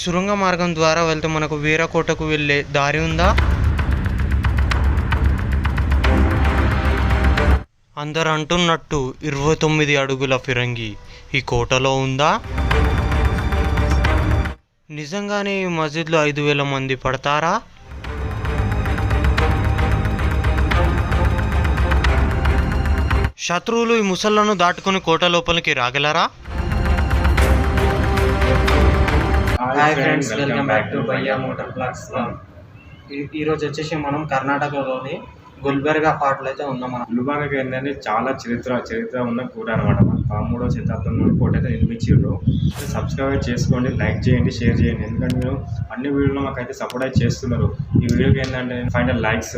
సురంగ మార్గం ద్వారా వెళ్తే మనకు వీరకోటకు వెళ్ళే దారి ఉందా? అందరు అంటున్నట్టు ఇరవై తొమ్మిది అడుగుల ఫిరంగి ఈ కోటలో ఉందా? నిజంగానే ఈ మస్జిద్లో ఐదు వేల మంది పడతారా? శత్రువులు ఈ ముసళ్ళను దాటుకుని కోట లోపలికి రాగలరా? Hi friends welcome back to Bhayya motor blogs ఈరోజు వచ్చేసి మనం కర్ణాటకలోని గుల్బెర్గా పాటలు అయితే ఉన్నాం మనం గుల్బార్గా ఏంటంటే చాలా చరిత్ర చరిత్ర ఉన్న కోట అనమాట పదమూడవ శతాబ్దంలో కోట అయితే నిర్మించారు సబ్స్క్రైబ్ చేసుకోండి లైక్ చేయండి షేర్ చేయండి. ఎందుకంటే మీరు అన్ని వీడియోలు మాకైతే సపోర్ట్ అయితే చేస్తున్నారు. ఈ వీడియోకి ఏంటంటే ఫైనల్ లైక్స్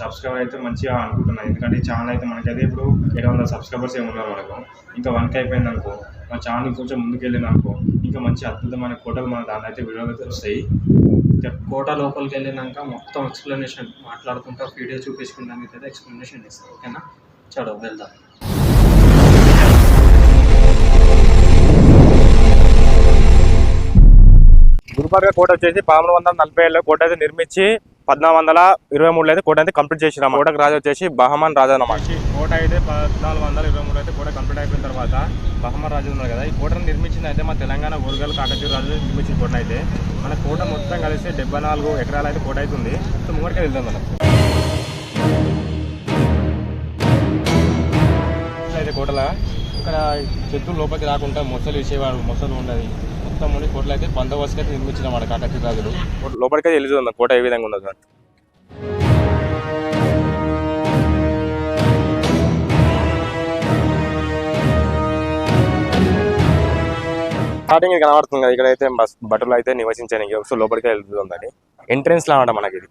సబ్స్క్రైబ్ అయితే మంచిగా అనుకుంటున్నాను ఎందుకంటే ఛానల్ అయితే మనకైతే ఇప్పుడు ఏడు వందల సబ్స్క్రైబర్స్ ఏమున్నారు మనకు ఇంకా వన్కి అయిపోయింది అనుకో మా ఛానల్ కొంచెం ముందుకెళ్ళింది అనుకో ఇంకా మంచి అద్భుతమైన కోటలు మన దాని అయితే వీడియోలు అయితే వస్తాయి. కోట లోపలికి వెళ్ళినాక మొత్తం ఎక్స్ప్లెనేషన్ మాట్లాడుకుంటా వీడియో చూపించుకుంటా మీకు అయితే ఎక్స్ప్లెనేషన్ ఇస్తాను ఓకేనా? చలో వెళ్దాం. గుల్బర్గా కోట వచ్చేసి పదమూడు వందల నలభై ఏళ్ళలో కోట అయితే నిర్మించి పద్నాలుగు వందల ఇరవై మూడులో అయితే కోట అయితే కంప్లీట్ చేసిన కోటకు రాజు వచ్చేసి బహమాన్ రాజా అన్నమాట. కోట అయితే పద్నాలుగు వందల ఇరవై మూడు అయితే కోట కంప్లీట్ అయిపోయిన తర్వాత బహమాన్ రాజు ఉన్నారు కదా ఈ కోటను నిర్మించింది అయితే మన తెలంగాణ ఓరుగల్ కాకతీయ రాజు నిర్మించిన కోట అయితే. మన కోట మొత్తం కలిసి డెబ్బై నాలుగు ఎకరాలు అయితే కోట అవుతుంది. సో ముంగడికి వెళ్దాం మనం. అయితే కోటల ఇక్కడ చెట్లు లోపలికి రాకుండా మొసలు వేసేవాడు మొసలు ఉండదు. మొత్తం ఉండి కోటలు అయితే బందోబస్తు అయితే నిర్మించిన వాడు కాకతీయ రాజులు లోపలికి వెళ్ళి చూద్దాం కోట ఏ విధంగా ఉన్నది సార్? స్టార్టింగ్ ఇది కనబడుతుంది కదా ఇక్కడ అయితే బస్ బట్టలు అయితే నివసించడానికి ఒకసారి లోపలికి వెళ్తుంది దాన్ని ఎంట్రెన్స్ లా అనమాట మనకి ఇది?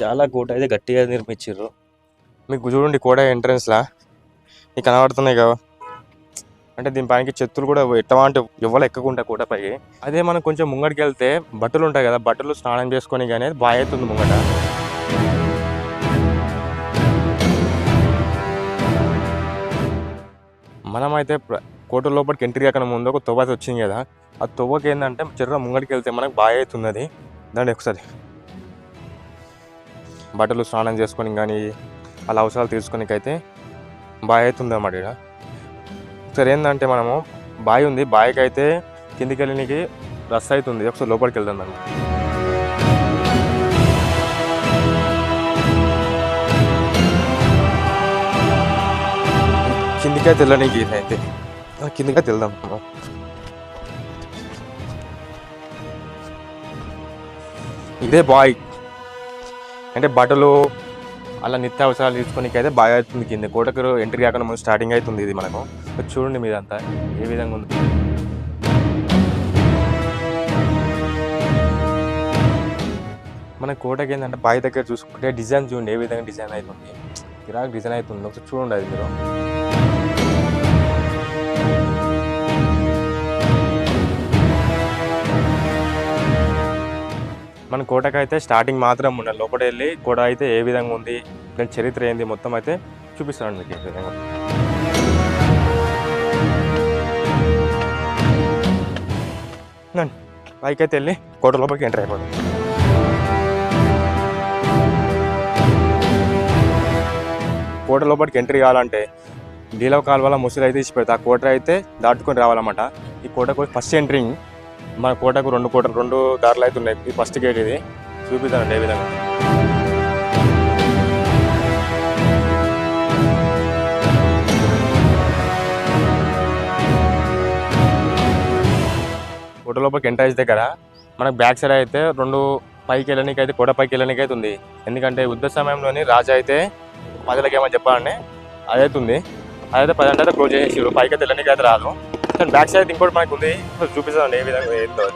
చాలా కోట అయితే గట్టిగా నిర్మించారు మీకు చూడండి కోట ఎంట్రన్స్ లా. మీకు కనబడుతున్నాయి కదా. అంటే దీని పైకి చెత్తులు కూడా ఎట్టవా అంటే ఇవ్వలు ఎక్కకుండా కోట పైకి అదే మనం కొంచెం ముంగడికి వెళ్తే బట్టలు ఉంటాయి కదా బట్టలు స్నానం చేసుకొని కానీ బాగా అవుతుంది ముంగట. మనమైతే కోట లోపలికి ఎంట్రీ అక్కడ ముందు ఒక తొవ్వ అయితే వచ్చింది కదా. ఆ తొవ్వకి ఏంటంటే చెర్ర ముంగడికి వెళ్తే మనకు బాగా అవుతున్నది అది దాన్ని ఒకసారి. బట్టలు స్నానం చేసుకొని కానీ వాళ్ళ అవసరాలు తీర్చుకోనికి అయితే బావి అవుతుంది అన్నమాట ఇక్కడ ఒకసారి ఏంటంటే మనము బావి ఉంది బావికి అయితే కిందికి వెళ్ళడానికి రస్ అవుతుంది ఒకసారి లోపలికి వెళ్దాం దాన్ని. కిందికైతే వెళ్ళడానికి ఇది అయితే కిందికే వెళ్దాం. మనం. ఇదే బాయ్. అంటే బట్టలు అలా నిత్య అవసరాలు తీసుకోనికి అయితే బాగా అవుతుంది కింద. కోటకు ఎంట్రీ కాకుండా మనం స్టార్టింగ్ అవుతుంది ఇది మనకు. చూడండి మీదంతా ఏ విధంగా ఉంది. మన కోటకి ఏంటంటే బావి దగ్గర చూసుకుంటే డిజైన్ చూడండి ఏ విధంగా డిజైన్ అవుతుంది. గిరాక్ డిజైన్ అవుతుంది. ఒకసారి చూడండి అది మీరు. మన కోటకు అయితే స్టార్టింగ్ మాత్రం ఉండాలి లోపల వెళ్ళి కోట అయితే ఏ విధంగా ఉంది దాని చరిత్ర ఏంది మొత్తం అయితే చూపిస్తాను మీకు ఈ విధంగా. పైకి అయితే వెళ్ళి కోట లోపలికి ఎంటర్ అయిపోతుంది కోట లోపలికి ఎంట్రీ కావాలంటే డీలవ కాలువల ముసులు అయితే ఇచ్చి ఆ కోట అయితే దాటుకొని రావాలన్నమాట. ఈ కోటకు ఫస్ట్ ఎంట్రింగ్ మన కోటకు రెండు కోట రెండు దారులు అయితే ఉన్నాయి. ఫస్ట్ గేట్ ఇది. చూపిస్తానండి ఏ విధంగా. కోట లోపలికి ఎంట్రన్స్ దగ్గర మనకు బ్యాక్ సైడ్ అయితే రెండు పైకి వెళ్ళడానికి అయితే కోట పైకి వెళ్ళడానికి అయితే ఉంది. ఎందుకంటే యుద్ధ సమయంలోని రాజా అయితే ప్రజలకి ఏమో చెప్పాలని అదైతుంది ఉంది. అదైతే పది అంటే క్లోజ్ చేసేసారు పైకి తెల్లనికి అయితే రాదు. కానీ బ్యాక్ సైడ్ ఇంకోటి మనకు ఉంది. చూపిస్తాను ఏ విధంగా ఏందో.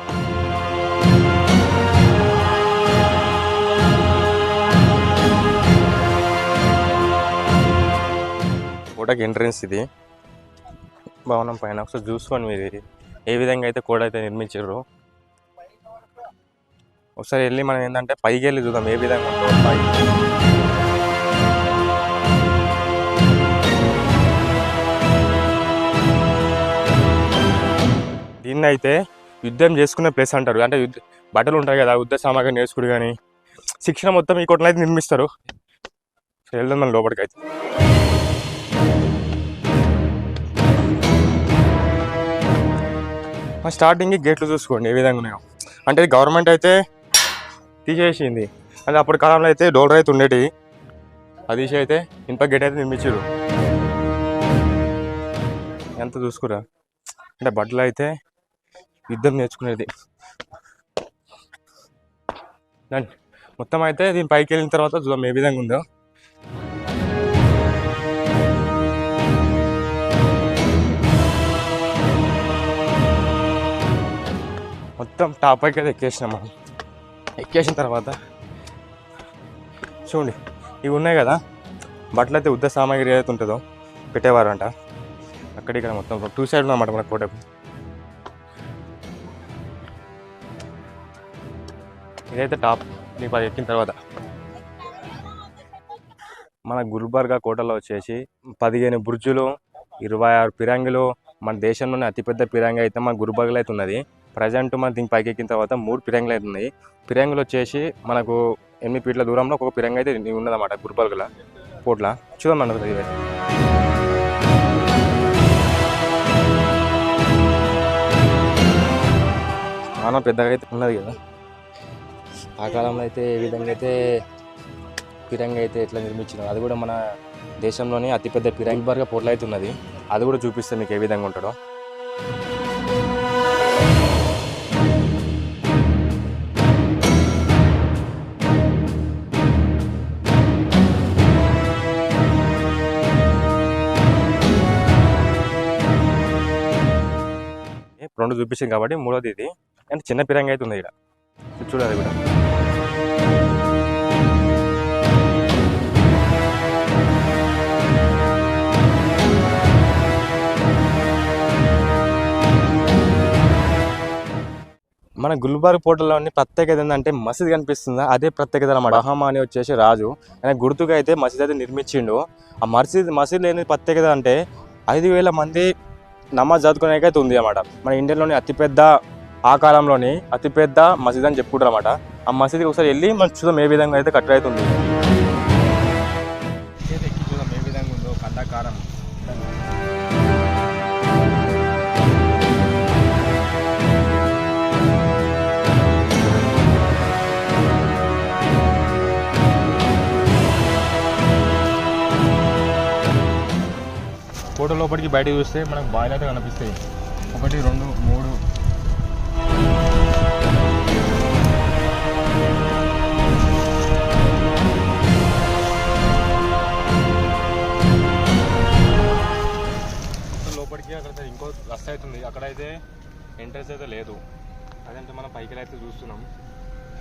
కోటకి ఎంట్రన్స్ ఇది. భవనం పైన. ఒకసారి చూసుకోండి మీరు. ఇది. ఏ విధంగా అయితే కోట అయితే నిర్మించారు ఒకసారి వెళ్ళి మనం ఏంటంటే పైకి వెళ్ళి చూద్దాం ఏ విధంగా ఉంటుందో పైకి అయితే యుద్ధం చేసుకునే ప్లేస్ అంటారు. అంటే యుద్ధ బట్టలు ఉంటాయి కదా యుద్ధ సామాగ్రి నేర్చుకుడు కానీ శిక్షణ మొత్తం ఈ కోటలో అయితే నిర్మిస్తారు. వెళ్దాం మన లోపలికి అయితే స్టార్టింగ్ గేట్లు చూసుకోండి ఏ విధంగా ఉన్నాయో. అంటే గవర్నమెంట్ అయితే తీసేసింది. అంటే అప్పటి కాలంలో అయితే డోర్ అయితే ఉండేటి. అది తీసి అయితే ఇనుప గేట్ అయితే నిర్మించారు ఎంత చూసుకురా. అంటే బట్టలు అయితే యుద్ధం నేర్చుకునేది. మొత్తం అయితే దీని పైకి వెళ్ళిన తర్వాత చూద్దాం ఏ విధంగా ఉందో. మొత్తం టాప్ పైకి అయితే ఎక్కేసినాం మనం. ఎక్కేసిన తర్వాత చూడండి ఇవి ఉన్నాయి కదా? బట్టలు అయితే ఉద్ద సామాగ్రి ఏదైతే ఉంటుందో పెట్టేవారంట. అక్కడ ఇక్కడ మొత్తం టూ సైడ్ ఉన్నమాట మన కోటకు. ఇదైతే టాప్ నీకు పది ఎక్కిన తర్వాత మన గుల్బర్గా కోటలో వచ్చేసి పదిహేను బుర్జులు ఇరవై ఆరు పిరంగులు మన దేశంలోనే అతిపెద్ద పిరంగి అయితే మన గుల్బర్గలో అయితే ఉన్నది. ప్రజెంట్ మన దీనికి పైకి ఎక్కిన తర్వాత మూడు పిరంగులు అయితే ఉన్నాయి. పిరంగులు వచ్చేసి మనకు ఎనిమిది ఫీట్ల దూరంలో ఒక పిరంగి అయితే ఉన్నదన్నమాట గుల్బర్గల కోట్ల. చూద్దాం మనకు ఇవైతే చాలా పెద్దగా అయితే ఉన్నది కదా. ఆ కాలంలో అయితే ఏ విధంగా అయితే పిరంగి అయితే ఎట్లా నిర్మించినారు అది కూడా మన దేశంలోనే అతిపెద్ద పిరంగి బార్గా పోట్ల ఉన్నది. అది కూడా చూపిస్తే మీకు ఏ విధంగా ఉంటాడో ఏ, రెండు చూపించింది కాబట్టి మూడోది ఇది. అంటే చిన్న పిరంగి అయితే ఉంది ఇక్కడ. చూడాలి కూడా మన గుల్బర్గ్ పోర్టల్లోని ప్రత్యేకత ఏంటంటే మసీద్ కనిపిస్తుందా? అదే ప్రత్యేకత అన్నమాట. బహమా అని వచ్చేసి రాజు. ఆయన గుర్తుగా అయితే మసీద్ అయితే నిర్మించిండు. ఆ మసీద్ మసీద్ లేని ప్రత్యేకత అంటే ఐదు వేల మంది నమాజ్ చదువుకునేకి అయితే ఉంది అన్నమాట. మన ఇండియాలోని అతిపెద్ద ఆ కాలంలోని అతిపెద్ద మసీద్ అని చెప్పుకుంటారు అనమాట ఆ మసీద్కి ఒకసారి వెళ్ళి మనం చూద్దాం ఏ విధంగా అయితే కట్ అవుతుంది. చూద్దాం ఏ విధంగా ఉందో కందాకారం ఫోటో లోపలికి బయటకు చూస్తే మనకు బాయిల్ అయితే కనిపిస్తాయి. ఒకటి రెండు మూడు. లోపలికి అక్కడ ఇంకో రస్త అవుతుంది అక్కడైతే ఎంట్రెన్స్ అయితే లేదు. అదంటే మనం పైకి అయితే చూస్తున్నాం.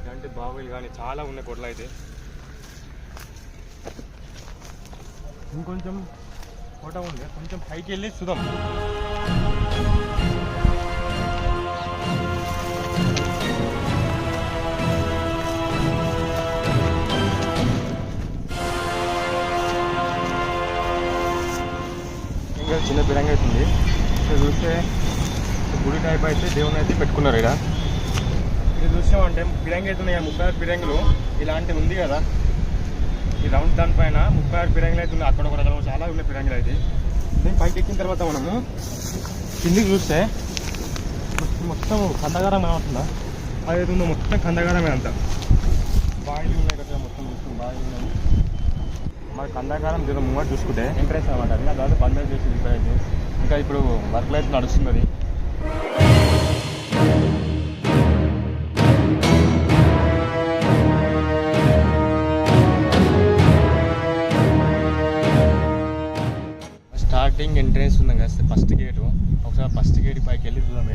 ఇలాంటి బావులు కానీ చాలా ఉన్నాయి కొట్లు అయితే. ఇంకొంచెం కోట ఉంది. కొంచెం పైకి వెళ్ళి చూద్దాం. చిన్న పిరంగా అవుతుంది. ఇక్కడ చూస్తే గుడి టైప్ అయితే దేవుని అయితే పెట్టుకున్నారు ఇక్కడ. ఇది చూసామంటే పిరంగి అవుతున్నాయి ముప్పై ఆరు పిరంగులు ఇలాంటివి ఉంది కదా. ఈ రౌండ్ దానిపైన ముప్పై ఆరు పిరంగులు అయితే ఉన్నాయి. అక్కడ ఒక చాలా ఉన్నాయి పిరంగులు అయితే. నేను పైకి ఎక్కిన తర్వాత మనము కిందికి చూస్తే మొత్తం కందగారం కనబడుతుందా అదైతే ఉందో మొత్తం కందగారమే అంత బాయిలు ఉన్నాయి కదా మొత్తం చూస్తుంది బాయిలు ఉన్నాయి. మరి కందాకారం జర ముంగట చూసుకుంటే ఎంట్రెన్స్ అనమాట అది ఆ తర్వాత చేసి చేసింది ఇంకా ఇప్పుడు వర్క్ లైఫ్ నడుస్తున్నది స్టార్టింగ్ ఎంట్రెన్స్ ఉంది కదా ఫస్ట్ గేట్. ఒకసారి ఫస్ట్ గేట్ పైకి వెళ్ళి చూద్దాం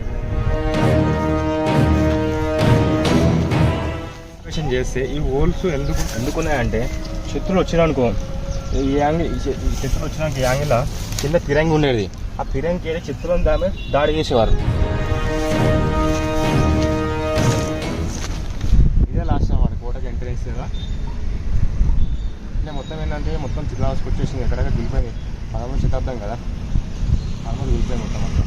చేస్తే ఈ హోల్స్ ఎందుకు ఎందుకున్నాయంటే శత్రులు వచ్చినానుకో ఈ యాంగిల్ శత్రులు వచ్చినాక యాంగిల్ కింద ఫిరంగి ఉండేది. ఆ ఫిరంగి ఏదో శత్రులను దామె దాడి చేసేవారు. ఇదే లాస్ట్ వాడు కోటకి ఎంటర్ చేసేదా మొత్తం ఏంటంటే మొత్తం చిల్లా వచ్చేసింది. ఎక్కడెక్కడ దిగిపోయింది? పదమూడు శతాబ్దం కదా. పదమూడు దిగిపోయింది మొత్తం అంతా.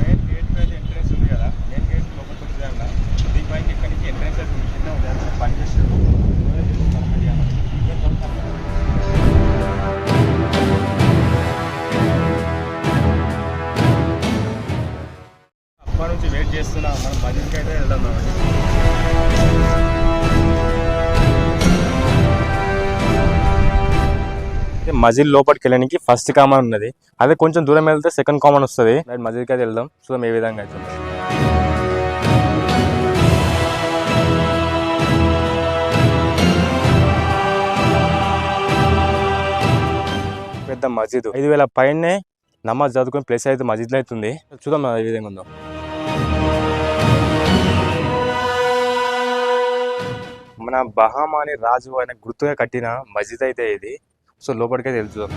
మెయిన్ గేట్ మీద ఎంట్రెన్స్ ఉంది కదా. మెయిన్ గేట్ లోపలికి వచ్చేదాకా దీనిపైన ఇక్కడి నుంచి ఎంట్రెన్స్ అయితే పని చేసేది మజిల్కి మజిల్ లోపలికి వెళ్ళడానికి ఫస్ట్ కామన్ ఉన్నది. అదే కొంచెం దూరం వెళ్తే సెకండ్ కామన్ వస్తుంది. మజిల్కి అయితే వెళ్దాం. చూద్దాం ఏ విధంగా అయితే పెద్ద మస్జిద్ ఐదు వేల పైనే నమాజ్ చదువుకునే ప్లేస్ అయితే మస్జిద్లో అవుతుంది చూద్దాం ఏ విధంగా ఉందో. మన బహామాని రాజు ఆయన గుర్తుగా కట్టిన మస్జిద్ అయితే ఇది. సో లోపలికైతే వెళ్తున్నాం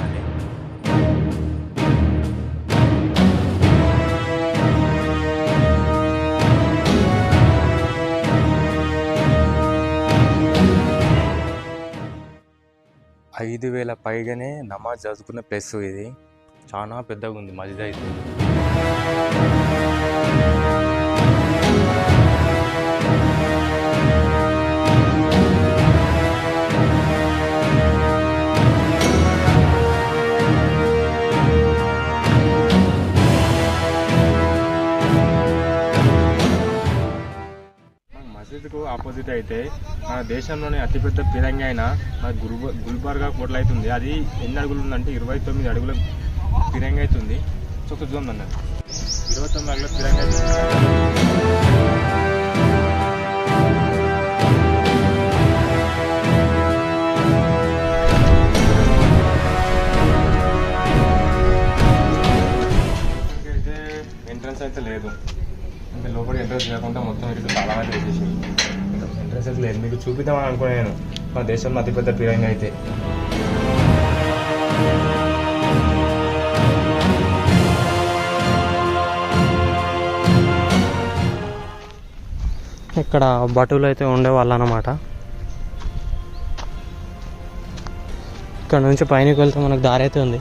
ఐదు వేల పైగానే నమాజ్ చదువుకున్న ప్లేస్ ఇది. చాలా పెద్దగా ఉంది మస్జిద్ అయితే. ఆపోజిట్ అయితే మన దేశంలోనే అతిపెద్ద పిరంగి అయిన మన గుల్బ గుల్బర్గా కోటలు అవుతుంది అది ఎన్ని అడుగులు ఉందంటే ఇరవై తొమ్మిది అడుగుల పిరంగి అవుతుంది. సో చూద్దాం అన్నది ఇరవై తొమ్మిది అడుగుల పిరంగి అవుతుంది. అయితే ఎంట్రన్స్ అయితే లేదు. అంటే లోపలికి ఎంట్రెన్స్ లేకుండా మొత్తం ఇటు చాలా మంది వేసేసి ఎంట్రన్స్ లేదు. మీకు చూపిద్దామని అనుకున్నాను. మన దేశంలో అతిపెద్ద పిరంగి అయితే. ఇక్కడ భటులు అయితే ఉండేవాళ్ళు అనమాట ఇక్కడ నుంచి పైనకి వెళ్తే మనకు దారి అయితే ఉంది.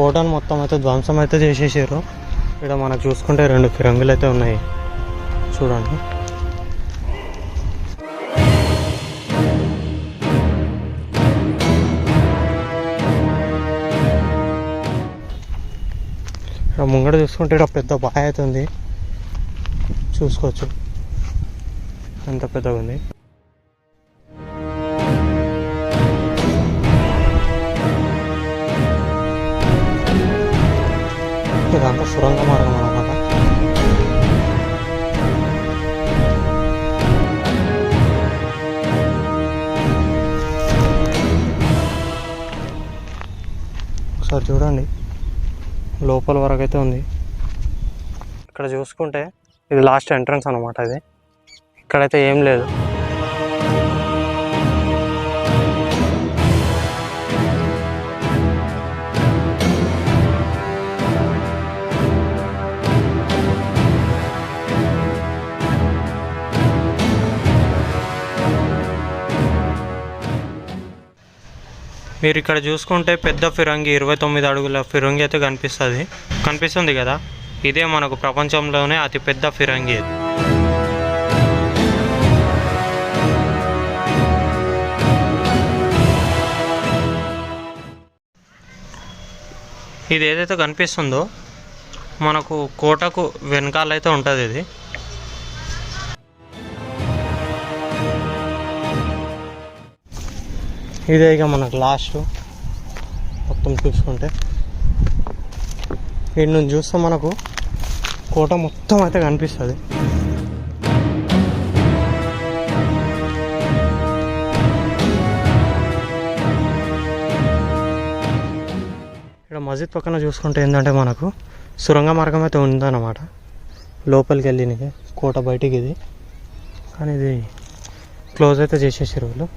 కోటను మొత్తం అయితే ధ్వంసం అయితే చేసేసారు. ఇక్కడ మనకు చూసుకుంటే రెండు ఫిరంగులు అయితే ఉన్నాయి. చూడండి. ఇక్కడ ముంగడ చూసుకుంటే ఇక్కడ పెద్ద బాయ్ అయితే ఉంది. చూసుకోవచ్చు. అంత పెద్దగా ఉంది. చూడండి. లోపల వరకు అయితే ఉంది. ఇక్కడ చూసుకుంటే ఇది లాస్ట్ ఎంట్రన్స్ అనమాట ఇది ఇక్కడైతే ఏం లేదు. మీరు ఇక్కడ చూసుకుంటే పెద్ద ఫిరంగి ఇరవై తొమ్మిది అడుగుల ఫిరంగి అయితే కనిపిస్తుంది. కనిపిస్తుంది కదా? ఇదే మనకు ప్రపంచంలోనే అతిపెద్ద ఫిరంగి ఇది. ఇది ఏదైతే కనిపిస్తుందో మనకు కోటకు వెనకాలైతే ఉంటుంది ఇది. ఇదే ఇక మనకు లాస్ట్ మొత్తం చూసుకుంటే. వీటి నుంచి చూస్తే మనకు కోట మొత్తం అయితే కనిపిస్తుంది. ఇక్కడ మస్జిద్ పక్కన చూసుకుంటే ఏంటంటే మనకు సురంగ మార్గం అయితే ఉందన్నమాట. లోపలికి వెళ్ళినకి కోట బయటికి ఇది. కానీ ఇది క్లోజ్ అయితే చేసేసారు వాళ్ళు.